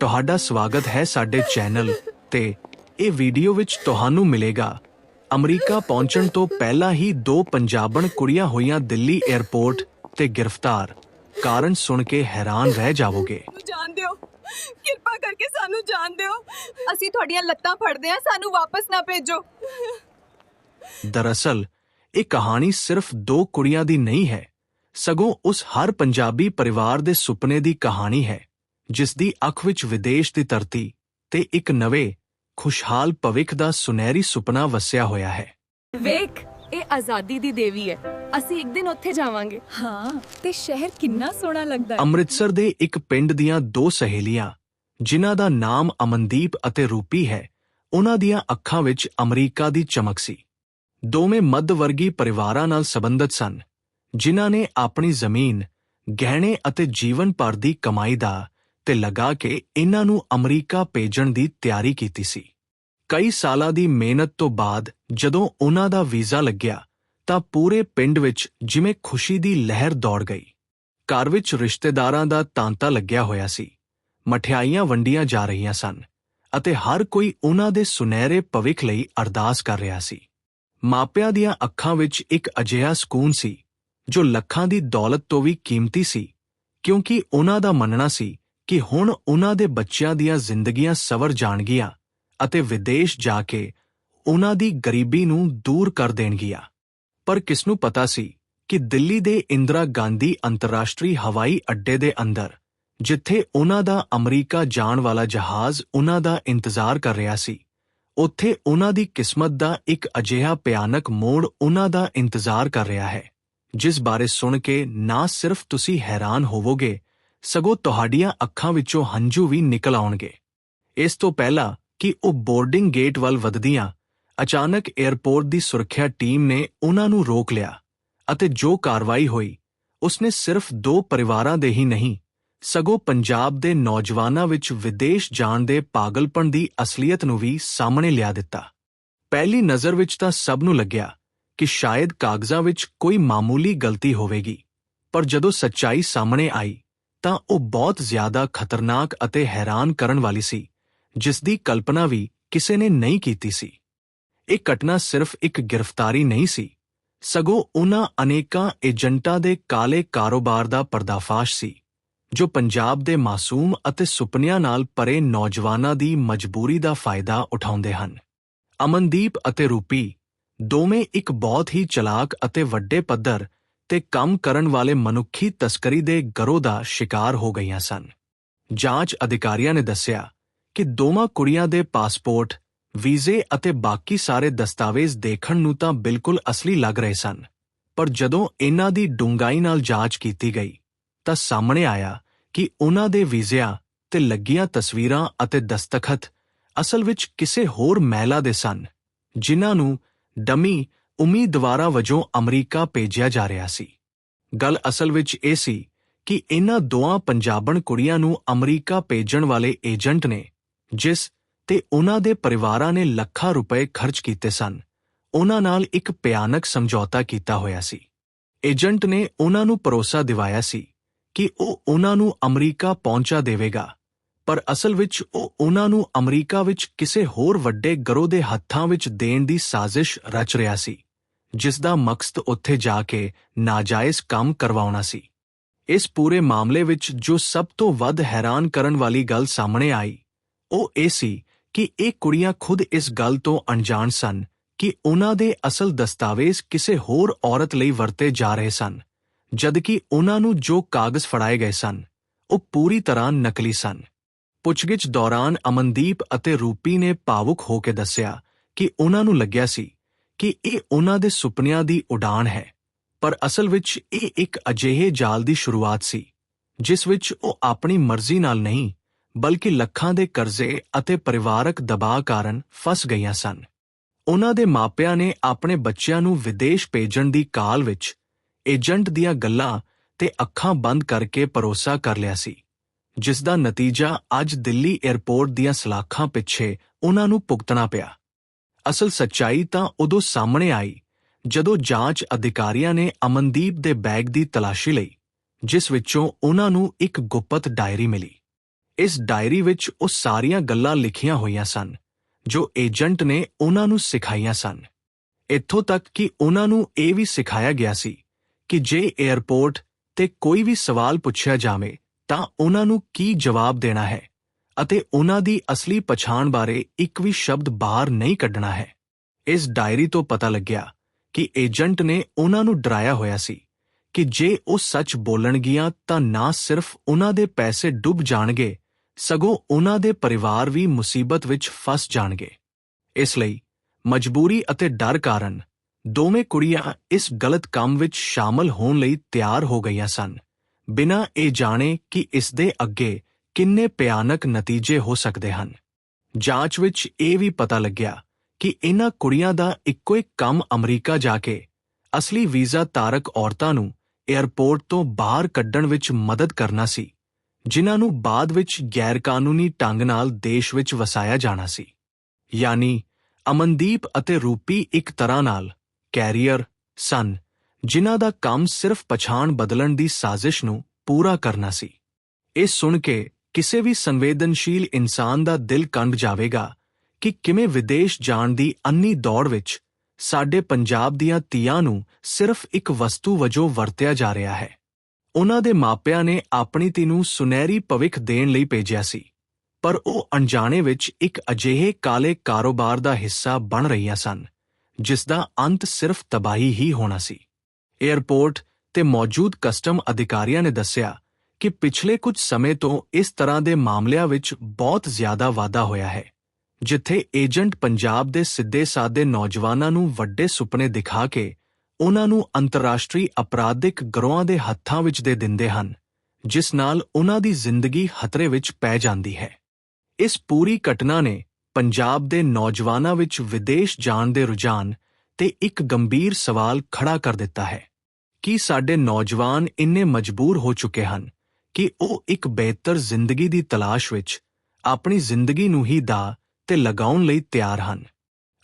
ਤੁਹਾਡਾ ਸਵਾਗਤ ਹੈ ਸਾਡੇ ਚੈਨਲ ਤੇ ਇਹ ਵੀਡੀਓ ਵਿੱਚ ਤੁਹਾਨੂੰ ਮਿਲੇਗਾ। ਅਮਰੀਕਾ ਪਹੁੰਚਣ ਤੋਂ ਪਹਿਲਾਂ ਹੀ ਦੋ ਪੰਜਾਬਣ ਕੁੜੀਆਂ ਹੋਈਆਂ ਦਿੱਲੀ 에ਅਰਪੋਰਟ ਤੇ ਗ੍ਰਿਫਤਾਰ। ਕਾਰਨ ਸੁਣ ਕੇ ਹੈਰਾਨ ਰਹਿ ਜਾਵੋਗੇ। ਸਾਨੂੰ ਜਾਣ ਦਿਓ। ਕਿਰਪਾ ਕਰਕੇ ਸਾਨੂੰ ਜਾਣ ਦਿਓ। ਅਸੀਂ ਤੁਹਾਡੀਆਂ ਲੱਤਾਂ ਫੜਦੇ ਆ ਸਾਨੂੰ ਵਾਪਸ ਨਾ ਭੇਜੋ। ਦਰਅਸਲ ਇਹ ਕਹਾਣੀ ਸਿਰਫ ਦੋ ਕੁੜੀਆਂ ਦੀ ਨਹੀਂ ਹੈ। ਸਗੋਂ ਉਸ ਹਰ ਪੰਜਾਬੀ ਪਰਿਵਾਰ ਦੇ ਸੁਪਨੇ ਦੀ ਕਹਾਣੀ ਹੈ। ਜਿਸ ਦੀ ਅੱਖ ਵਿੱਚ ਵਿਦੇਸ਼ ਦੀ ਧਰਤੀ ਤੇ ਇੱਕ ਨਵੇਂ ਖੁਸ਼ਹਾਲ ਭਵਿੱਖ ਦਾ ਸੁਨਹਿਰੀ ਸੁਪਨਾ ਵਸਿਆ ਹੋਇਆ ਹੈ। ਵੇਖ ਇਹ ਆਜ਼ਾਦੀ ਦੀ ਦੇਵੀ ਹੈ। ਅਸੀਂ ਇੱਕ ਦਿਨ ਉੱਥੇ ਜਾਵਾਂਗੇ। ਹਾਂ ਤੇ ਸ਼ਹਿਰ ਕਿੰਨਾ ਸੋਹਣਾ ਲੱਗਦਾ ਹੈ। ਅੰਮ੍ਰਿਤਸਰ ਦੇ ਇੱਕ ਪਿੰਡ ਦੀਆਂ ਦੋ ਸਹੇਲੀਆਂ ਜਿਨ੍ਹਾਂ ਦਾ ਨਾਮ ਅਮਨਦੀਪ ਅਤੇ ਰੂਪੀ ਹੈ ਉਹਨਾਂ ਦੀਆਂ ਅੱਖਾਂ ਵਿੱਚ ਅਮਰੀਕਾ ਦੀ ਚਮਕ ਸੀ। ਦੋਵੇਂ ਮੱਧ ਵਰਗੀ ਪਰਿਵਾਰਾਂ ਨਾਲ ਸੰਬੰਧਿਤ ਸਨ ਜਿਨ੍ਹਾਂ ਨੇ ਆਪਣੀ ਜ਼ਮੀਨ ਗਹਿਣੇ ਅਤੇ ਜੀਵਨ ਭਰ ਦੀ ਕਮਾਈ ਦਾ ਤੇ ਲਗਾ ਕੇ ਇਹਨਾਂ ਨੂੰ ਅਮਰੀਕਾ ਭੇਜਣ ਦੀ ਤਿਆਰੀ ਕੀਤੀ ਸੀ। ਕਈ ਸਾਲਾਂ ਦੀ ਮਿਹਨਤ ਤੋਂ ਬਾਅਦ ਜਦੋਂ ਉਹਨਾਂ ਦਾ ਵੀਜ਼ਾ ਲੱਗਿਆ, ਤਾਂ ਪੂਰੇ ਪਿੰਡ ਵਿੱਚ ਜਿਵੇਂ ਖੁਸ਼ੀ ਦੀ ਲਹਿਰ ਦੌੜ ਗਈ। ਘਰ ਵਿੱਚ ਰਿਸ਼ਤੇਦਾਰਾਂ ਦਾ ਤਾਂਤਾ ਲੱਗਿਆ ਹੋਇਆ ਸੀ। ਮਠਿਆਈਆਂ ਵੰਡੀਆਂ ਜਾ ਰਹੀਆਂ ਸਨ ਅਤੇ ਹਰ ਕੋਈ ਉਹਨਾਂ ਦੇ ਸੁਨਹਿਰੇ ਭਵਿੱਖ ਲਈ ਅਰਦਾਸ ਕਰ ਰਿਹਾ ਸੀ। ਮਾਪਿਆਂ ਦੀਆਂ ਅੱਖਾਂ ਵਿੱਚ ਇੱਕ ਅਜਿਹਾ ਸਕੂਨ ਸੀ, ਜੋ ਲੱਖਾਂ ਦੀ ਦੌਲਤ ਤੋਂ ਵੀ ਕੀਮਤੀ ਸੀ, ਕਿਉਂਕਿ ਉਹਨਾਂ ਦਾ ਮੰਨਣਾ ਸੀ ਕਿ ਹੁਣ ਉਹਨਾਂ ਦੇ ਬੱਚਿਆਂ ਦੀਆਂ ਜ਼ਿੰਦਗੀਆਂ ਸਵਰ ਜਾਣਗੀਆਂ ਅਤੇ ਵਿਦੇਸ਼ ਜਾ ਕੇ ਉਹਨਾਂ ਦੀ ਗਰੀਬੀ ਨੂੰ ਦੂਰ ਕਰ ਦੇਣਗੀਆਂ। ਪਰ ਕਿਸ ਨੂੰ ਪਤਾ ਸੀ ਕਿ ਦਿੱਲੀ ਦੇ ਇੰਦਰਾ ਗਾਂਧੀ ਅੰਤਰਰਾਸ਼ਟਰੀ ਹਵਾਈ ਅੱਡੇ ਦੇ ਅੰਦਰ, ਜਿੱਥੇ ਉਹਨਾਂ ਦਾ ਅਮਰੀਕਾ ਜਾਣ ਵਾਲਾ ਜਹਾਜ਼ ਉਹਨਾਂ ਦਾ ਇੰਤਜ਼ਾਰ ਕਰ ਰਿਹਾ ਸੀ, ਉੱਥੇ ਉਹਨਾਂ ਦੀ ਕਿਸਮਤ ਦਾ ਇੱਕ ਅਜਿਹਾ ਭਿਆਨਕ ਮੋੜ ਉਹਨਾਂ ਦਾ ਇੰਤਜ਼ਾਰ ਕਰ ਰਿਹਾ ਹੈ, ਜਿਸ ਬਾਰੇ ਸੁਣ ਕੇ ਨਾ ਸਿਰਫ ਤੁਸੀਂ ਹੈਰਾਨ ਹੋਵੋਗੇ ਸਗੋਂ ਤੁਹਾਡੀਆਂ ਅੱਖਾਂ ਵਿੱਚੋਂ ਹੰਝੂ ਵੀ ਨਿਕਲ ਆਉਣਗੇ। ਇਸ ਤੋਂ ਪਹਿਲਾਂ ਕਿ ਉਹ ਬੋਰਡਿੰਗ ਗੇਟ ਵੱਲ ਵਧਦੀਆਂ, ਅਚਾਨਕ 에ਅਰਪੋਰਟ ਦੀ ਸੁਰੱਖਿਆ ਟੀਮ ਨੇ ਉਹਨਾਂ ਨੂੰ ਰੋਕ ਲਿਆ ਅਤੇ ਜੋ ਕਾਰਵਾਈ ਹੋਈ, ਉਸਨੇ ਸਿਰਫ ਦੋ ਪਰਿਵਾਰਾਂ ਦੇ ਹੀ ਨਹੀਂ, ਸਗੋਂ ਪੰਜਾਬ ਦੇ ਨੌਜਵਾਨਾਂ ਵਿੱਚ ਵਿਦੇਸ਼ ਜਾਣ ਦੇ ਪਾਗਲਪਣ ਦੀ ਅਸਲੀਅਤ ਨੂੰ ਵੀ ਸਾਹਮਣੇ ਲਿਆ ਦਿੱਤਾ। ਪਹਿਲੀ ਨਜ਼ਰ ਵਿੱਚ ਤਾਂ ਸਭ ਨੂੰ ਲੱਗਿਆ ਕਿ ਸ਼ਾਇਦ ਕਾਗਜ਼ਾਂ ਵਿੱਚ ਕੋਈ ਮਾਮੂਲੀ ਗਲਤੀ ਹੋਵੇਗੀ, ਪਰ ਜਦੋਂ ਸੱਚਾਈ ਸਾਹਮਣੇ ਆਈ ਤਾਂ ਉਹ ਬਹੁਤ ਜ਼ਿਆਦਾ ਖਤਰਨਾਕ ਅਤੇ ਹੈਰਾਨ ਕਰਨ ਵਾਲੀ ਸੀ ਜਿਸ ਦੀ ਕਲਪਨਾ ਵੀ ਕਿਸੇ ਨੇ ਨਹੀਂ ਕੀਤੀ ਸੀ। ਇਹ ਘਟਨਾ ਸਿਰਫ ਇੱਕ ਗ੍ਰਿਫਤਾਰੀ ਨਹੀਂ ਸੀ, ਸਗੋਂ ਉਹਨਾਂ ਅਨੇਕਾਂ ਏਜੰਟਾਂ ਦੇ ਕਾਲੇ ਕਾਰੋਬਾਰ ਦਾ ਪਰਦਾਫਾਸ਼ ਸੀ, ਜੋ ਪੰਜਾਬ ਦੇ ਮਾਸੂਮ ਅਤੇ ਸੁਪਨਿਆਂ ਨਾਲ ਭਰੇ ਨੌਜਵਾਨਾਂ ਦੀ ਮਜਬੂਰੀ ਦਾ ਫਾਇਦਾ ਉਠਾਉਂਦੇ ਹਨ। ਅਮਨਦੀਪ ਅਤੇ ਰੂਪੀ ਦੋਵੇਂ ਇੱਕ ਬਹੁਤ ਹੀ ਚਲਾਕ ਅਤੇ ਵੱਡੇ ਪੱਧਰ ਤੇ ਕੰਮ ਕਰਨ ਵਾਲੇ ਮਨੁੱਖੀ ਤਸਕਰੀ ਦੇ ਗਰੋਹ ਦਾ ਸ਼ਿਕਾਰ ਹੋ ਗਈਆਂ ਸਨ। ਜਾਂਚ ਅਧਿਕਾਰੀਆਂ ਨੇ ਦੱਸਿਆ ਕਿ ਦੋਵਾਂ ਕੁੜੀਆਂ ਦੇ ਪਾਸਪੋਰਟ, ਵੀਜ਼ੇ ਅਤੇ ਬਾਕੀ ਸਾਰੇ ਦਸਤਾਵੇਜ਼ ਦੇਖਣ ਨੂੰ ਤਾਂ ਬਿਲਕੁਲ ਅਸਲੀ ਲੱਗ ਰਹੇ ਸਨ, ਪਰ ਜਦੋਂ ਇਹਨਾਂ ਦੀ ਡੂੰਘਾਈ ਨਾਲ ਜਾਂਚ ਕੀਤੀ ਗਈ, ਤਾਂ ਸਾਹਮਣੇ ਆਇਆ ਕਿ ਉਹਨਾਂ ਦੇ ਵੀਜ਼ਿਆਂ ਤੇ ਲੱਗੀਆਂ ਤਸਵੀਰਾਂ ਅਤੇ ਦਸਤਖਤ ਅਸਲ ਵਿੱਚ ਕਿਸੇ ਹੋਰ ਮਹਿਲਾ ਦੇ ਸਨ, ਜਿਨ੍ਹਾਂ ਨੂੰ ਡਮੀ ਉਮੀਦਵਾਰਾਂ ਵਜੋਂ ਅਮਰੀਕਾ ਭੇਜਿਆ ਜਾ ਰਿਹਾ ਸੀ। ਗੱਲ ਅਸਲ ਵਿੱਚ ਇਹ ਸੀ ਕਿ ਇਹਨਾਂ ਦੋਆਂ ਪੰਜਾਬਣ ਕੁੜੀਆਂ ਨੂੰ ਅਮਰੀਕਾ ਭੇਜਣ ਵਾਲੇ ਏਜੰਟ ਨੇ, ਜਿਸ ਤੇ ਉਹਨਾਂ ਦੇ ਪਰਿਵਾਰਾਂ ਨੇ ਲੱਖਾਂ ਰੁਪਏ ਖਰਚ ਕੀਤੇ ਸਨ ਉਹਨਾਂ ਨਾਲ ਇੱਕ ਭਿਆਨਕ ਸਮਝੌਤਾ ਕੀਤਾ ਹੋਇਆ ਸੀ। ਏਜੰਟ ਨੇ ਉਹਨਾਂ ਨੂੰ ਭਰੋਸਾ ਦਿਵਾਇਆ ਸੀ ਕਿ ਉਹ ਉਹਨਾਂ ਨੂੰ ਅਮਰੀਕਾ ਪਹੁੰਚਾ ਦੇਵੇਗਾ, ਪਰ ਅਸਲ ਵਿੱਚ ਉਹ ਉਹਨਾਂ ਨੂੰ ਅਮਰੀਕਾ ਵਿੱਚ ਕਿਸੇ ਹੋਰ ਵੱਡੇ ਗਰੋਹ ਦੇ ਹੱਥਾਂ ਵਿੱਚ ਦੇਣ ਦੀ ਸਾਜ਼ਿਸ਼ ਰਚ ਰਿਹਾ ਸੀ। ਜਿਸ ਦਾ ਮਕਸਦ ਉੱਥੇ ਜਾ ਕੇ ਨਾਜਾਇਜ਼ ਕੰਮ ਕਰਵਾਉਣਾ ਸੀ। ਇਸ ਪੂਰੇ ਮਾਮਲੇ ਵਿੱਚ ਜੋ ਸਭ ਤੋਂ ਵੱਧ ਹੈਰਾਨ ਕਰਨ ਵਾਲੀ ਗੱਲ ਸਾਹਮਣੇ ਆਈ, ਉਹ ਇਹ ਸੀ ਕਿ ਇਹ ਕੁੜੀਆਂ ਖੁਦ ਇਸ ਗੱਲ ਤੋਂ ਅਣਜਾਣ ਸਨ ਕਿ ਉਹਨਾਂ ਦੇ ਅਸਲ ਦਸਤਾਵੇਜ਼ ਕਿਸੇ ਹੋਰ ਔਰਤ ਲਈ ਵਰਤੇ ਜਾ ਰਹੇ ਸਨ, ਜਦਕਿ ਉਹਨਾਂ ਨੂੰ ਜੋ ਕਾਗਜ਼ ਫੜਾਏ ਗਏ ਸਨ, ਉਹ ਪੂਰੀ ਤਰ੍ਹਾਂ ਨਕਲੀ ਸਨ। ਪੁੱਛਗਿੱਛ ਦੌਰਾਨ ਅਮਨਦੀਪ ਅਤੇ ਰੂਪੀ ਨੇ ਭਾਵੁਕ ਹੋ ਕੇ ਦੱਸਿਆ ਕਿ ਉਹਨਾਂ ਨੂੰ ਲੱਗਿਆ ਸੀ ਕਿ ਇਹ ਉਹਨਾਂ ਦੇ ਸੁਪਨਿਆਂ ਦੀ ਉਡਾਣ ਹੈ। ਪਰ ਅਸਲ ਵਿੱਚ ਇਹ ਇੱਕ ਅਜਿਹੇ ਜਾਲ ਦੀ ਸ਼ੁਰੂਆਤ ਸੀ, ਜਿਸ ਵਿੱਚ ਉਹ ਆਪਣੀ ਮਰਜ਼ੀ ਨਾਲ ਨਹੀਂ, ਬਲਕਿ ਲੱਖਾਂ ਦੇ ਕਰਜ਼ੇ ਅਤੇ ਪਰਿਵਾਰਕ ਦਬਾਅ ਕਾਰਨ ਫਸ ਗਈਆਂ ਸਨ। ਉਹਨਾਂ ਦੇ ਮਾਪਿਆਂ ਨੇ ਆਪਣੇ ਬੱਚਿਆਂ ਨੂੰ ਵਿਦੇਸ਼ ਭੇਜਣ ਦੀ ਕਾਲ ਵਿੱਚ ਏਜੰਟ ਦੀਆਂ ਗੱਲਾਂ ਤੇ ਅੱਖਾਂ ਬੰਦ ਕਰਕੇ ਭਰੋਸਾ ਕਰ ਲਿਆ ਸੀ, ਜਿਸ ਦਾ ਨਤੀਜਾ ਅੱਜ ਦਿੱਲੀ 에ਅਰਪੋਰਟ ਦੀਆਂ ਸਲਾਖਾਂ ਪਿੱਛੇ ਉਹਨਾਂ ਨੂੰ ਭੁਗਤਣਾ ਪਿਆ। ਅਸਲ ਸੱਚਾਈ ਤਾਂ ਉਦੋਂ ਸਾਹਮਣੇ ਆਈ ਜਦੋਂ ਜਾਂਚ ਅਧਿਕਾਰੀਆਂ ਨੇ ਅਮਨਦੀਪ ਦੇ ਬੈਗ ਦੀ ਤਲਾਸ਼ੀ ਲਈ, ਜਿਸ ਵਿੱਚੋਂ ਉਹਨਾਂ ਨੂੰ ਇੱਕ ਗੁਪਤ ਡਾਇਰੀ ਮਿਲੀ। ਇਸ ਡਾਇਰੀ ਵਿੱਚ ਉਹ ਸਾਰੀਆਂ ਗੱਲਾਂ ਲਿਖੀਆਂ ਹੋਈਆਂ ਸਨ, ਜੋ ਏਜੰਟ ਨੇ ਉਹਨਾਂ ਨੂੰ ਸਿਖਾਈਆਂ ਸਨ। ਇੱਥੋਂ ਤੱਕ ਕਿ ਉਹਨਾਂ ਨੂੰ ਇਹ ਵੀ ਸਿਖਾਇਆ ਗਿਆ ਸੀ ਕਿ ਜੇ 에ਅਰਪੋਰਟ ਤੇ ਕੋਈ ਵੀ ਸਵਾਲ ਪੁੱਛਿਆ ਜਾਵੇ ਤਾਂ ਉਹਨਾਂ ਨੂੰ ਕੀ ਜਵਾਬ ਦੇਣਾ ਹੈ। ਅਤੇ ਉਹਨਾਂ ਦੀ ਅਸਲੀ ਪਛਾਣ ਬਾਰੇ ਇੱਕ ਵੀ ਸ਼ਬਦ ਬਾਹਰ ਨਹੀਂ ਕੱਢਣਾ ਹੈ। ਇਸ ਡਾਇਰੀ ਤੋਂ ਪਤਾ ਲੱਗਿਆ ਕਿ ਏਜੰਟ ਨੇ ਉਹਨਾਂ ਨੂੰ ਡਰਾਇਆ ਹੋਇਆ ਸੀ ਕਿ ਜੇ ਉਹ ਸੱਚ ਬੋਲਣਗੀਆਂ ਤਾਂ ਨਾ ਸਿਰਫ ਉਹਨਾਂ ਦੇ ਪੈਸੇ ਡੁੱਬ ਜਾਣਗੇ, ਸਗੋਂ ਉਹਨਾਂ ਦੇ ਪਰਿਵਾਰ ਵੀ ਮੁਸੀਬਤ ਵਿੱਚ ਫਸ ਜਾਣਗੇ। ਇਸ ਲਈ ਮਜਬੂਰੀ ਅਤੇ ਡਰ ਕਾਰਨ ਦੋਵੇਂ ਕੁੜੀਆਂ ਇਸ ਗਲਤ ਕੰਮ ਵਿੱਚ ਸ਼ਾਮਲ ਹੋਣ ਲਈ ਤਿਆਰ ਹੋ ਗਈਆਂ ਸਨ, ਬਿਨਾਂ ਇਹ ਜਾਣੇ ਕਿ ਇਸ ਦੇ ਅੱਗੇ ਕਿੰਨੇ ਭਿਆਨਕ ਨਤੀਜੇ ਹੋ ਸਕਦੇ ਹਨ। ਜਾਂਚ ਵਿੱਚ ਇਹ ਵੀ ਪਤਾ ਲੱਗਿਆ ਕਿ ਇਹਨਾਂ ਕੁੜੀਆਂ ਦਾ ਇੱਕੋ ਇੱਕ ਕੰਮ ਅਮਰੀਕਾ ਜਾ ਕੇ ਅਸਲੀ ਵੀਜ਼ਾ ਧਾਰਕ ਔਰਤਾਂ ਨੂੰ 에ਅਰਪੋਰਟ ਤੋਂ ਬਾਹਰ ਕੱਢਣ ਵਿੱਚ ਮਦਦ ਕਰਨਾ ਸੀ, ਜਿਨ੍ਹਾਂ ਨੂੰ ਬਾਅਦ ਵਿੱਚ ਗੈਰਕਾਨੂੰਨੀ ਢੰਗ ਨਾਲ ਦੇਸ਼ ਵਿੱਚ ਵਸਾਇਆ ਜਾਣਾ ਸੀ। ਯਾਨੀ ਅਮਨਦੀਪ ਅਤੇ ਰੂਪੀ ਇੱਕ ਤਰ੍ਹਾਂ ਨਾਲ ਕੈਰੀਅਰ, ਸਨ, ਜਿਨ੍ਹਾਂ ਦਾ ਕੰਮ ਸਿਰਫ ਪਛਾਣ ਬਦਲਣ ਦੀ ਸਾਜ਼ਿਸ਼ ਨੂੰ ਪੂਰਾ ਕਰਨਾ ਸੀ। ਇਹ ਸੁਣ ਕੇ ਕਿਸੇ ਵੀ ਸੰਵੇਦਨਸ਼ੀਲ ਇਨਸਾਨ ਦਾ ਦਿਲ ਕੰਬ ਜਾਵੇਗਾ ਕਿ ਕਿਵੇਂ ਵਿਦੇਸ਼ ਜਾਣ ਦੀ ਅੰਨੀ ਦੌੜ ਵਿੱਚ ਸਾਡੇ ਪੰਜਾਬ ਦੀਆਂ ਤੀਆਂ ਨੂੰ ਸਿਰਫ ਇੱਕ ਵਸਤੂ ਵਜੋਂ ਵਰਤਿਆ ਜਾ ਰਿਹਾ ਹੈ। ਉਹਨਾਂ ਦੇ ਮਾਪਿਆਂ ਨੇ ਆਪਣੀ ਧੀ ਨੂੰ ਸੁਨਹਿਰੀ ਭਵਿੱਖ ਦੇਣ ਲਈ ਭੇਜਿਆ ਸੀ, ਪਰ ਉਹ ਅਣਜਾਣੇ ਵਿੱਚ ਇੱਕ ਅਜਿਹੇ ਕਾਲੇ ਕਾਰੋਬਾਰ ਦਾ ਹਿੱਸਾ ਬਣ ਰਹੀਆਂ ਸਨ, ਜਿਸ ਦਾ ਅੰਤ ਸਿਰਫ ਤਬਾਹੀ ਹੀ ਹੋਣਾ ਸੀ। 에ਅਰਪੋਰਟ ਤੇ ਮੌਜੂਦ ਕਸਟਮ ਅਧਿਕਾਰੀਆਂ ਨੇ ਦੱਸਿਆ ਕਿ ਪਿਛਲੇ ਕੁਝ ਸਮੇਂ ਤੋਂ ਇਸ ਤਰ੍ਹਾਂ ਦੇ ਮਾਮਲਿਆਂ ਵਿੱਚ ਬਹੁਤ ਜ਼ਿਆਦਾ ਵਾਧਾ ਹੋਇਆ ਹੈ, ਜਿੱਥੇ ਏਜੰਟ ਪੰਜਾਬ ਦੇ ਸਿੱਧੇ ਸਾਦੇ ਨੌਜਵਾਨਾਂ ਨੂੰ ਵੱਡੇ ਸੁਪਨੇ ਦਿਖਾ ਕੇ ਉਹਨਾਂ ਨੂੰ ਅੰਤਰਰਾਸ਼ਟਰੀ ਅਪਰਾਧਿਕ ਗਰੋਹਾਂ ਦੇ ਹੱਥਾਂ ਵਿੱਚ ਦੇ ਦਿੰਦੇ ਹਨ, ਜਿਸ ਨਾਲ ਉਹਨਾਂ ਦੀ ਜ਼ਿੰਦਗੀ ਖਤਰੇ ਵਿੱਚ ਪੈ ਜਾਂਦੀ ਹੈ। ਇਸ ਪੂਰੀ ਘਟਨਾ ਨੇ ਪੰਜਾਬ ਦੇ ਨੌਜਵਾਨਾਂ ਵਿੱਚ ਵਿਦੇਸ਼ ਜਾਣ ਦੇ ਰੁਝਾਨ ਤੇ ਇੱਕ ਗੰਭੀਰ ਸਵਾਲ ਖੜਾ ਕਰ ਦਿੱਤਾ ਹੈ, ਕਿ ਸਾਡੇ ਨੌਜਵਾਨ ਇੰਨੇ ਮਜਬੂਰ ਹੋ ਚੁੱਕੇ ਹਨ? ਕਿ ਉਹ ਇੱਕ ਬਿਹਤਰ ਜ਼ਿੰਦਗੀ ਦੀ ਤਲਾਸ਼ ਵਿੱਚ ਆਪਣੀ ਜ਼ਿੰਦਗੀ ਨੂੰ ਹੀ ਦਾ ਤੇ ਲਗਾਉਣ ਲਈ ਤਿਆਰ ਹਨ।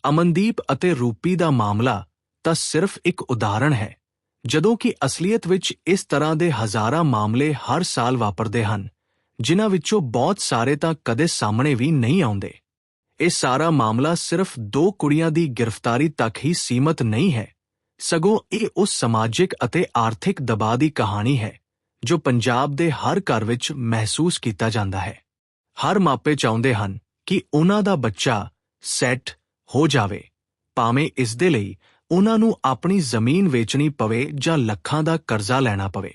ਅਮਨਦੀਪ ਅਤੇ ਰੂਪੀ ਦਾ ਮਾਮਲਾ ਤਾਂ ਸਿਰਫ ਇੱਕ ਉਦਾਹਰਣ ਹੈ, ਜਦੋਂ ਕਿ ਅਸਲੀਅਤ ਵਿੱਚ ਇਸ ਤਰ੍ਹਾਂ ਦੇ ਹਜ਼ਾਰਾਂ ਮਾਮਲੇ ਹਰ ਸਾਲ ਵਾਪਰਦੇ ਹਨ, ਜਿਨ੍ਹਾਂ ਵਿੱਚੋਂ ਬਹੁਤ ਸਾਰੇ ਤਾਂ ਕਦੇ ਸਾਹਮਣੇ ਵੀ ਨਹੀਂ ਆਉਂਦੇ। ਇਹ ਸਾਰਾ ਮਾਮਲਾ ਸਿਰਫ ਦੋ ਕੁੜੀਆਂ ਦੀ ਗ੍ਰਿਫਤਾਰੀ ਤੱਕ ਹੀ ਸੀਮਤ ਨਹੀਂ ਹੈ, ਸਗੋਂ ਇਹ ਉਸ ਸਮਾਜਿਕ ਅਤੇ ਆਰਥਿਕ ਦਬਾਅ ਦੀ ਕਹਾਣੀ ਹੈ। ਜੋ ਪੰਜਾਬ ਦੇ ਹਰ ਘਰ ਵਿੱਚ ਮਹਿਸੂਸ ਕੀਤਾ ਜਾਂਦਾ ਹੈ। ਹਰ ਮਾਪੇ ਚਾਹੁੰਦੇ ਹਨ ਕਿ ਉਹਨਾਂ ਦਾ ਬੱਚਾ ਸੈੱਟ ਹੋ ਜਾਵੇ, ਭਾਵੇਂ ਇਸ ਦੇ ਲਈ ਉਹਨਾਂ ਨੂੰ ਆਪਣੀ ਜ਼ਮੀਨ ਵੇਚਣੀ ਪਵੇ ਜਾਂ ਲੱਖਾਂ ਦਾ ਕਰਜ਼ਾ ਲੈਣਾ ਪਵੇ।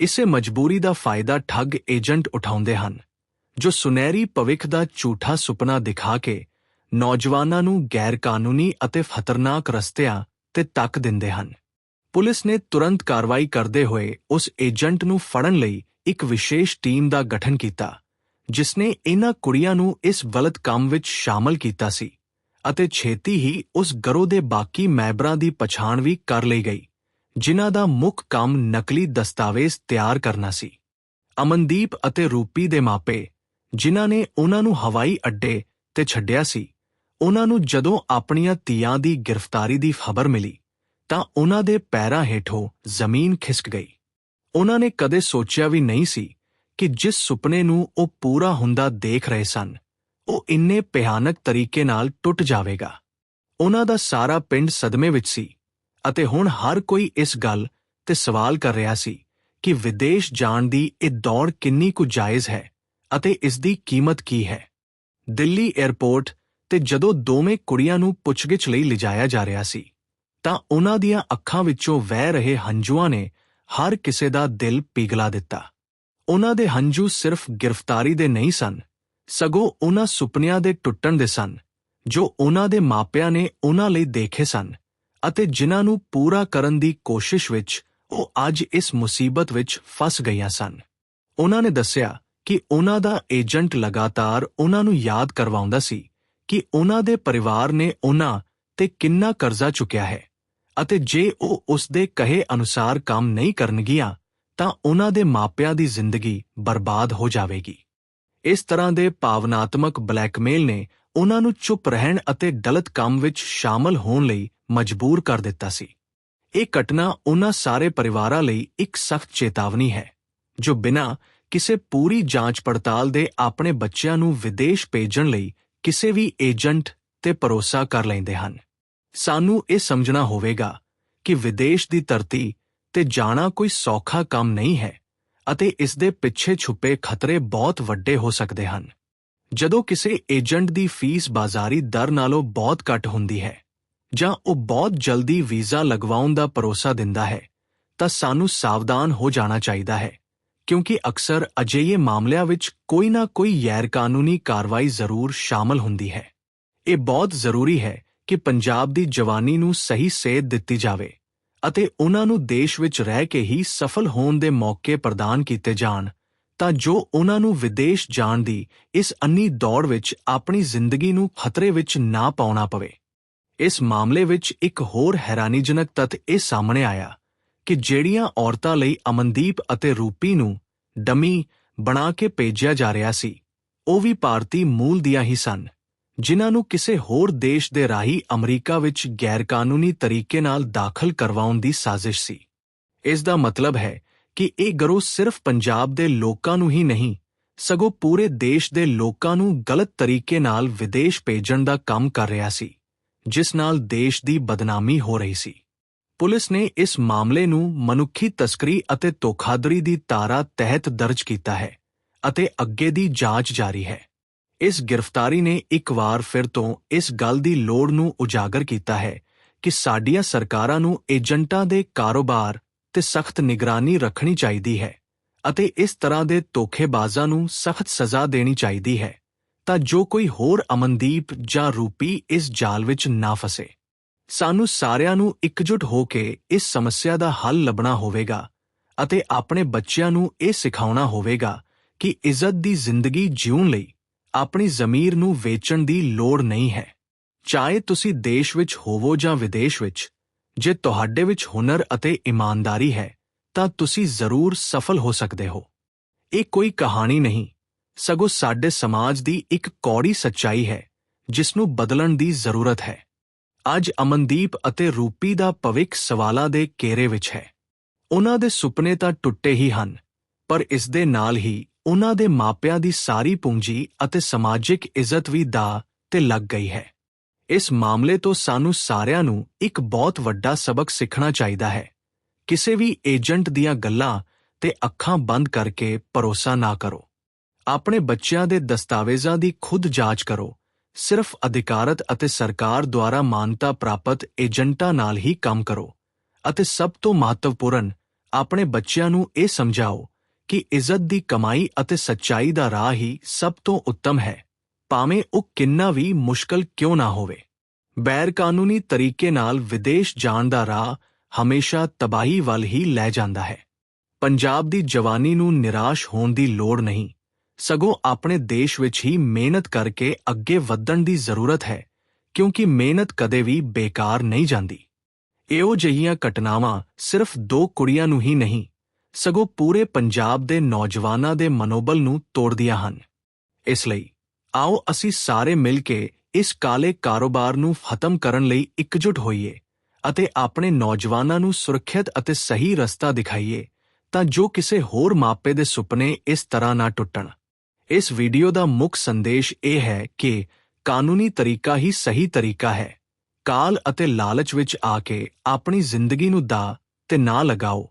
ਇਸੇ ਮਜਬੂਰੀ ਦਾ ਫਾਇਦਾ ਠੱਗ ਏਜੰਟ ਉਠਾਉਂਦੇ ਹਨ, ਜੋ ਸੁਨਹਿਰੀ ਭਵਿੱਖ ਦਾ ਝੂਠਾ ਸੁਪਨਾ ਦਿਖਾ ਕੇ ਨੌਜਵਾਨਾਂ ਨੂੰ ਗੈਰਕਾਨੂੰਨੀ ਅਤੇ ਖਤਰਨਾਕ ਰਸਤਿਆਂ ਤੇ ਤੱਕ ਦਿੰਦੇ ਹਨ। ਪੁਲਿਸ ਨੇ ਤੁਰੰਤ ਕਾਰਵਾਈ ਕਰਦੇ ਹੋਏ ਉਸ ਏਜੰਟ ਨੂੰ ਫੜਨ ਲਈ ਇੱਕ ਵਿਸ਼ੇਸ਼ ਟੀਮ ਦਾ ਗਠਨ ਕੀਤਾ ਜਿਸ ਨੇ ਇਹਨਾਂ ਕੁੜੀਆਂ ਨੂੰ ਇਸ ਗਲਤ ਕੰਮ ਵਿੱਚ ਸ਼ਾਮਲ ਕੀਤਾ ਸੀ ਅਤੇ ਛੇਤੀ ਹੀ ਉਸ ਗਰੋਹ ਦੇ ਬਾਕੀ ਮੈਂਬਰਾਂ ਦੀ ਪਛਾਣ ਵੀ ਕਰ ਲਈ ਗਈ, ਜਿਨ੍ਹਾਂ ਦਾ ਮੁੱਖ ਕੰਮ ਨਕਲੀ ਦਸਤਾਵੇਜ਼ ਤਿਆਰ ਕਰਨਾ ਸੀ। ਅਮਨਦੀਪ ਅਤੇ ਰੂਪੀ ਦੇ ਮਾਪੇ, ਜਿਨ੍ਹਾਂ ਨੇ ਉਹਨਾਂ ਨੂੰ ਹਵਾਈ ਅੱਡੇ ਤੇ ਛੱਡਿਆ ਸੀ ਉਹਨਾਂ ਨੂੰ ਜਦੋਂ ਆਪਣੀਆਂ ਧੀਆਂ ਦੀ ਗ੍ਰਿਫਤਾਰੀ ਦੀ ਖਬਰ ਮਿਲੀ ਤਾਂ ਉਹਨਾਂ ਦੇ ਪੈਰਾਂ ਹੇਠੋਂ ਜ਼ਮੀਨ ਖਿਸਕ ਗਈ। ਉਹਨਾਂ ਨੇ ਕਦੇ ਸੋਚਿਆ ਵੀ ਨਹੀਂ ਸੀ ਕਿ ਜਿਸ ਸੁਪਨੇ ਨੂੰ ਉਹ ਪੂਰਾ ਹੁੰਦਾ ਦੇਖ ਰਹੇ ਸਨ, ਉਹ ਇੰਨੇ ਭਿਆਨਕ ਤਰੀਕੇ ਨਾਲ ਟੁੱਟ ਜਾਵੇਗਾ। ਉਹਨਾਂ ਦਾ ਸਾਰਾ ਪਿੰਡ ਸਦਮੇ ਵਿੱਚ ਸੀ ਅਤੇ ਹੁਣ ਹਰ ਕੋਈ ਇਸ ਗੱਲ ਤੇ ਸਵਾਲ ਕਰ ਰਿਹਾ ਸੀ ਕਿ ਵਿਦੇਸ਼ ਜਾਣ ਦੀ ਇਹ ਦੌੜ ਕਿੰਨੀ ਕੁ ਜਾਇਜ਼ ਹੈ ਅਤੇ ਇਸ ਦੀ ਕੀਮਤ ਕੀ ਹੈ। ਦਿੱਲੀ 에ਅਰਪੋਰਟ ਤੇ ਜਦੋਂ ਦੋਵੇਂ ਕੁੜੀਆਂ ਨੂੰ ਪੁੱਛਗਿੱਛ ਲਈ ਲਿਜਾਇਆ ਜਾ ਰਿਹਾ ਸੀ ਤਾਂ ਉਹਨਾਂ ਦੀਆਂ ਅੱਖਾਂ ਵਿੱਚੋਂ ਵਹਿ ਰਹੇ ਹੰਝੂਆਂ ਨੇ ਹਰ ਕਿਸੇ ਦਾ ਦਿਲ ਪਿਘਲਾ ਦਿੱਤਾ। ਉਹਨਾਂ ਦੇ ਹੰਝੂ ਸਿਰਫ ਗ੍ਰਿਫਤਾਰੀ ਦੇ ਨਹੀਂ ਸਨ, ਸਗੋਂ ਉਹਨਾਂ ਸੁਪਨਿਆਂ ਦੇ ਟੁੱਟਣ ਦੇ ਸਨ, ਜੋ ਉਹਨਾਂ ਦੇ ਮਾਪਿਆਂ ਨੇ ਉਹਨਾਂ ਲਈ ਦੇਖੇ ਸਨ, ਅਤੇ ਜਿਨ੍ਹਾਂ ਨੂੰ ਪੂਰਾ ਕਰਨ ਦੀ ਕੋਸ਼ਿਸ਼ ਵਿੱਚ ਉਹ ਅੱਜ ਇਸ ਮੁਸੀਬਤ ਵਿੱਚ ਫਸ ਗਈਆਂ ਸਨ। ਉਹਨਾਂ ਨੇ ਦੱਸਿਆ ਕਿ ਉਹਨਾਂ ਦਾ ਏਜੰਟ ਲਗਾਤਾਰ ਉਹਨਾਂ ਨੂੰ ਯਾਦ ਕਰਵਾਉਂਦਾ ਸੀ ਕਿ ਉਹਨਾਂ ਦੇ ਪਰਿਵਾਰ ਨੇ ਉਹਨਾਂ ਤੇ ਕਿੰਨਾ ਕਰਜ਼ਾ ਚੁੱਕਿਆ ਹੈ। ਅਤੇ ਜੇ ਉਹ ਉਸ ਦੇ ਕਹੇ ਅਨੁਸਾਰ ਕੰਮ ਨਹੀਂ ਕਰਨਗੀਆਂ, ਤਾਂ ਉਹਨਾਂ ਦੇ ਮਾਪਿਆਂ ਦੀ ਜ਼ਿੰਦਗੀ ਬਰਬਾਦ ਹੋ ਜਾਵੇਗੀ। ਇਸ ਤਰ੍ਹਾਂ ਦੇ ਭਾਵਨਾਤਮਕ ਬਲੈਕਮੇਲ ਨੇ ਉਹਨਾਂ ਨੂੰ ਚੁੱਪ ਰਹਿਣ ਅਤੇ ਗਲਤ ਕੰਮ ਵਿੱਚ ਸ਼ਾਮਲ ਹੋਣ ਲਈ ਮਜਬੂਰ ਕਰ ਦਿੱਤਾ ਸੀ। ਇਹ ਘਟਨਾ ਉਹਨਾਂ ਸਾਰੇ ਪਰਿਵਾਰਾਂ ਲਈ ਇੱਕ ਸਖਤ ਚੇਤਾਵਨੀ ਹੈ, ਜੋ ਬਿਨਾਂ ਕਿਸੇ ਪੂਰੀ ਜਾਂਚ ਪੜਤਾਲ ਦੇ ਆਪਣੇ ਬੱਚਿਆਂ ਨੂੰ ਵਿਦੇਸ਼ ਭੇਜਣ ਲਈ ਕਿਸੇ ਵੀ ਏਜੰਟ ਤੇ ਭਰੋਸਾ ਕਰ ਲੈਂਦੇ ਹਨ। ਸਾਨੂੰ ਇਹ ਸਮਝਣਾ ਹੋਵੇਗਾ ਕਿ ਵਿਦੇਸ਼ ਦੀ ਧਰਤੀ ਤੇ ਜਾਣਾ ਕੋਈ ਸੌਖਾ ਕੰਮ ਨਹੀਂ ਹੈ ਅਤੇ ਇਸ ਦੇ ਪਿੱਛੇ ਛੁਪੇ ਖਤਰੇ ਬਹੁਤ ਵੱਡੇ ਹੋ ਸਕਦੇ ਹਨ। ਜਦੋਂ ਕਿਸੇ ਏਜੰਟ ਦੀ ਫੀਸ ਬਾਜ਼ਾਰੀ ਦਰ ਨਾਲੋਂ ਬਹੁਤ ਘੱਟ ਹੁੰਦੀ ਹੈ ਜਾਂ ਉਹ ਬਹੁਤ ਜਲਦੀ ਵੀਜ਼ਾ ਲਗਵਾਉਣ ਦਾ ਭਰੋਸਾ ਦਿੰਦਾ ਹੈ, ਤਾਂ ਸਾਨੂੰ ਸਾਵਧਾਨ ਹੋ ਜਾਣਾ ਚਾਹੀਦਾ ਹੈ, ਕਿਉਂਕਿ ਅਕਸਰ ਅਜਿਹੇ ਮਾਮਲਿਆਂ ਵਿੱਚ ਕੋਈ ਨਾ ਕੋਈ ਗੈਰ ਕਾਨੂੰਨੀ ਕਾਰਵਾਈ ਜ਼ਰੂਰ ਸ਼ਾਮਲ ਹੁੰਦੀ ਹੈ। ਇਹ ਬਹੁਤ ਜ਼ਰੂਰੀ ਹੈ ਕਿ ਪੰਜਾਬ ਦੀ ਜਵਾਨੀ ਨੂੰ ਸਹੀ ਸੇਧ ਦਿੱਤੀ ਜਾਵੇ ਅਤੇ ਉਹਨਾਂ ਨੂੰ ਦੇਸ਼ ਵਿੱਚ ਰਹਿ ਕੇ ਹੀ ਸਫਲ ਹੋਣ ਦੇ ਮੌਕੇ ਪ੍ਰਦਾਨ ਕੀਤੇ ਜਾਣ, ਤਾਂ ਜੋ ਉਹਨਾਂ ਨੂੰ ਵਿਦੇਸ਼ ਜਾਣ ਦੀ ਇਸ ਅੰਨੀ ਦੌੜ ਵਿੱਚ ਆਪਣੀ ਜ਼ਿੰਦਗੀ ਨੂੰ ਖਤਰੇ ਵਿੱਚ ਨਾ ਪਾਉਣਾ ਪਵੇ। ਇਸ ਮਾਮਲੇ ਵਿੱਚ ਇੱਕ ਹੋਰ ਹੈਰਾਨੀਜਨਕ ਤੱਥ ਇਹ ਸਾਹਮਣੇ ਆਇਆ ਕਿ ਜਿਹੜੀਆਂ ਔਰਤਾਂ ਲਈ ਅਮਨਦੀਪ ਅਤੇ ਰੂਪੀ ਨੂੰ ਡਮੀ ਬਣਾ ਕੇ ਭੇਜਿਆ ਜਾ ਰਿਹਾ ਸੀ, ਉਹ ਵੀ ਭਾਰਤੀ ਮੂਲ ਦੀਆਂ ਹੀ ਸਨ। ਜਿਨ੍ਹਾਂ ਨੂੰ ਕਿਸੇ ਹੋਰ ਦੇਸ਼ ਦੇ ਰਾਹੀਂ ਅਮਰੀਕਾ ਵਿੱਚ ਗੈਰਕਾਨੂੰਨੀ ਤਰੀਕੇ ਨਾਲ ਦਾਖਲ ਕਰਵਾਉਣ ਦੀ ਸਾਜ਼ਿਸ਼ ਸੀ। ਇਸ ਦਾ ਮਤਲਬ ਹੈ ਕਿ ਇਹ ਗਰੋਹ ਸਿਰਫ ਪੰਜਾਬ ਦੇ ਲੋਕਾਂ ਨੂੰ ਹੀ ਨਹੀਂ, ਸਗੋਂ ਪੂਰੇ ਦੇਸ਼ ਦੇ ਲੋਕਾਂ ਨੂੰ ਗਲਤ ਤਰੀਕੇ ਨਾਲ ਵਿਦੇਸ਼ ਭੇਜਣ ਦਾ ਕੰਮ ਕਰ ਰਿਹਾ ਸੀ, ਜਿਸ ਨਾਲ ਦੇਸ਼ ਦੀ ਬਦਨਾਮੀ ਹੋ ਰਹੀ ਸੀ। ਪੁਲਿਸ ਨੇ ਇਸ ਮਾਮਲੇ ਨੂੰ ਮਨੁੱਖੀ ਤਸਕਰੀ ਅਤੇ ਧੋਖਾਧੜੀ ਦੀ ਤਾਰਾ ਤਹਿਤ ਦਰਜ ਕੀਤਾ ਹੈ ਅਤੇ ਅੱਗੇ ਦੀ ਜਾਂਚ ਜਾਰੀ ਹੈ। ਇਸ ਗ੍ਰਿਫਤਾਰੀ ਨੇ ਇੱਕ ਵਾਰ ਫਿਰ ਤੋਂ ਇਸ ਗੱਲ ਦੀ ਲੋੜ ਨੂੰ ਉਜਾਗਰ ਕੀਤਾ ਹੈ ਕਿ ਸਾਡੀਆਂ ਸਰਕਾਰਾਂ ਨੂੰ ਏਜੰਟਾਂ ਦੇ ਕਾਰੋਬਾਰ ਤੇ ਸਖਤ ਨਿਗਰਾਨੀ ਰੱਖਣੀ ਚਾਹੀਦੀ ਹੈ ਅਤੇ ਇਸ ਤਰ੍ਹਾਂ ਦੇ ਧੋਖੇਬਾਜ਼ਾਂ ਨੂੰ ਸਖਤ ਸਜ਼ਾ ਦੇਣੀ ਚਾਹੀਦੀ ਹੈ ਤਾਂ ਜੋ ਕੋਈ ਹੋਰ ਅਮਨਦੀਪ ਜਾਂ ਰੂਪੀ ਇਸ ਜਾਲ ਵਿੱਚ ਨਾ ਫਸੇ। ਸਾਨੂੰ ਸਾਰਿਆਂ ਨੂੰ ਇਕਜੁੱਟ ਹੋ ਕੇ ਇਸ ਸਮੱਸਿਆ ਦਾ ਹੱਲ ਲੱਭਣਾ ਹੋਵੇਗਾ ਅਤੇ ਆਪਣੇ ਬੱਚਿਆਂ ਨੂੰ ਇਹ ਸਿਖਾਉਣਾ ਹੋਵੇਗਾ ਕਿ ਇੱਜ਼ਤ ਦੀ ਜ਼ਿੰਦਗੀ ਜਿਉਣ ਲਈ ਆਪਣੀ ਜ਼ਮੀਰ ਨੂੰ ਵੇਚਣ ਦੀ ਲੋੜ ਨਹੀਂ ਹੈ। ਚਾਹੇ ਤੁਸੀਂ ਦੇਸ਼ ਵਿੱਚ ਹੋਵੋ ਜਾਂ ਵਿਦੇਸ਼ ਵਿੱਚ, ਜੇ ਤੁਹਾਡੇ ਵਿੱਚ ਹੁਨਰ ਅਤੇ ਇਮਾਨਦਾਰੀ ਹੈ, ਤਾਂ ਤੁਸੀਂ ਜ਼ਰੂਰ ਸਫਲ ਹੋ ਸਕਦੇ ਹੋ। ਇਹ ਕੋਈ ਕਹਾਣੀ ਨਹੀਂ, ਸਗੋਂ ਸਾਡੇ ਸਮਾਜ ਦੀ ਇੱਕ ਕੌੜੀ ਸੱਚਾਈ ਹੈ ਜਿਸ ਨੂੰ ਬਦਲਣ ਦੀ ਜ਼ਰੂਰਤ ਹੈ। ਅੱਜ ਅਮਨਦੀਪ ਅਤੇ ਰੂਪੀ ਦਾ ਭਵਿੱਖ ਸਵਾਲਾਂ ਦੇ ਘੇਰੇ ਵਿੱਚ ਹੈ। ਉਹਨਾਂ ਦੇ ਸੁਪਨੇ ਤਾਂ ਟੁੱਟੇ ਹੀ ਹਨ, ਪਰ ਇਸ ਦੇ ਨਾਲ ਹੀ ਉਹਨਾਂ ਦੇ ਮਾਪਿਆਂ ਦੀ ਸਾਰੀ ਪੂੰਜੀ ਅਤੇ ਸਮਾਜਿਕ ਇੱਜ਼ਤ ਵੀ ਦਾ ਤੇ ਲੱਗ ਗਈ ਹੈ। ਇਸ ਮਾਮਲੇ ਤੋਂ ਸਾਨੂੰ ਸਾਰਿਆਂ ਨੂੰ ਇੱਕ ਬਹੁਤ ਵੱਡਾ ਸਬਕ ਸਿੱਖਣਾ ਚਾਹੀਦਾ ਹੈ। ਕਿਸੇ ਵੀ ਏਜੰਟ ਦੀਆਂ ਗੱਲਾਂ ਤੇ ਅੱਖਾਂ ਬੰਦ ਕਰਕੇ ਭਰੋਸਾ ਨਾ ਕਰੋ। ਆਪਣੇ ਬੱਚਿਆਂ ਦੇ ਦਸਤਾਵੇਜ਼ਾਂ ਦੀ ਖੁਦ ਜਾਂਚ ਕਰੋ। ਸਿਰਫ ਅਧਿਕਾਰਤ ਅਤੇ ਸਰਕਾਰ ਦੁਆਰਾ ਮਾਨਤਾ ਪ੍ਰਾਪਤ ਏਜੰਟਾਂ ਨਾਲ ਹੀ ਕੰਮ ਕਰੋ ਅਤੇ ਸਭ ਤੋਂ ਮਹੱਤਵਪੂਰਨ, ਆਪਣੇ ਬੱਚਿਆਂ ਨੂੰ ਇਹ ਸਮਝਾਓ ਕਿ ਇੱਜ਼ਤ ਦੀ ਕਮਾਈ ਅਤੇ ਸੱਚਾਈ ਦਾ ਰਾਹ ਹੀ ਸਭ ਤੋਂ ਉੱਤਮ ਹੈ। ਭਾਵੇਂ ਉਹ ਕਿੰਨਾ ਵੀ ਮੁਸ਼ਕਲ ਕਿਉਂ ਨਾ ਹੋਵੇ। ਬੈਰ ਕਾਨੂੰਨੀ ਤਰੀਕੇ ਨਾਲ ਵਿਦੇਸ਼ ਜਾਣ ਦਾ ਰਾਹ ਹਮੇਸ਼ਾ ਤਬਾਹੀ ਵੱਲ ਹੀ ਲੈ ਜਾਂਦਾ ਹੈ। ਪੰਜਾਬ ਦੀ ਜਵਾਨੀ ਨੂੰ ਨਿਰਾਸ਼ ਹੋਣ ਦੀ ਲੋੜ ਨਹੀਂ। ਸਗੋਂ ਆਪਣੇ ਦੇਸ਼ ਵਿੱਚ ਹੀ ਮਿਹਨਤ ਕਰਕੇ ਅੱਗੇ ਵਧਣ ਦੀ ਜ਼ਰੂਰਤ ਹੈ, ਕਿਉਂਕਿ ਮਿਹਨਤ ਕਦੇ ਵੀ ਬੇਕਾਰ ਨਹੀਂ ਜਾਂਦੀ। ਇਹੋ ਜਿਹੀਆਂ ਘਟਨਾਵਾਂ ਸਿਰਫ ਦੋ ਕੁੜੀਆਂ ਨੂੰ ਹੀ ਨਹੀਂ ਸਗੋਂ ਪੂਰੇ ਪੰਜਾਬ ਦੇ ਨੌਜਵਾਨਾਂ ਦੇ ਮਨੋਬਲ ਨੂੰ ਤੋੜਦੀਆਂ ਹਨ। ਇਸ ਲਈ ਆਓ ਅਸੀਂ ਸਾਰੇ ਮਿਲ ਕੇ ਇਸ ਕਾਲੇ ਕਾਰੋਬਾਰ ਨੂੰ ਖਤਮ ਕਰਨ ਲਈ ਇਕਜੁੱਟ ਹੋਈਏ ਅਤੇ ਆਪਣੇ ਨੌਜਵਾਨਾਂ ਨੂੰ ਸੁਰੱਖਿਅਤ ਅਤੇ ਸਹੀ ਰਸਤਾ ਦਿਖਾਈਏ ਤਾਂ ਜੋ ਕਿਸੇ ਹੋਰ ਮਾਪੇ ਦੇ ਸੁਪਨੇ ਇਸ ਤਰ੍ਹਾਂ ਨਾ ਟੁੱਟਣ। ਇਸ ਵੀਡੀਓ ਦਾ ਮੁੱਖ ਸੰਦੇਸ਼ ਇਹ ਹੈ ਕਿ ਕਾਨੂੰਨੀ ਤਰੀਕਾ ਹੀ ਸਹੀ ਤਰੀਕਾ ਹੈ। ਕਾਲ ਅਤੇ ਲਾਲਚ ਵਿੱਚ ਆ ਕੇ ਆਪਣੀ ਜ਼ਿੰਦਗੀ ਨੂੰ ਦਾ ਤੇ ਨਾ ਲਗਾਓ।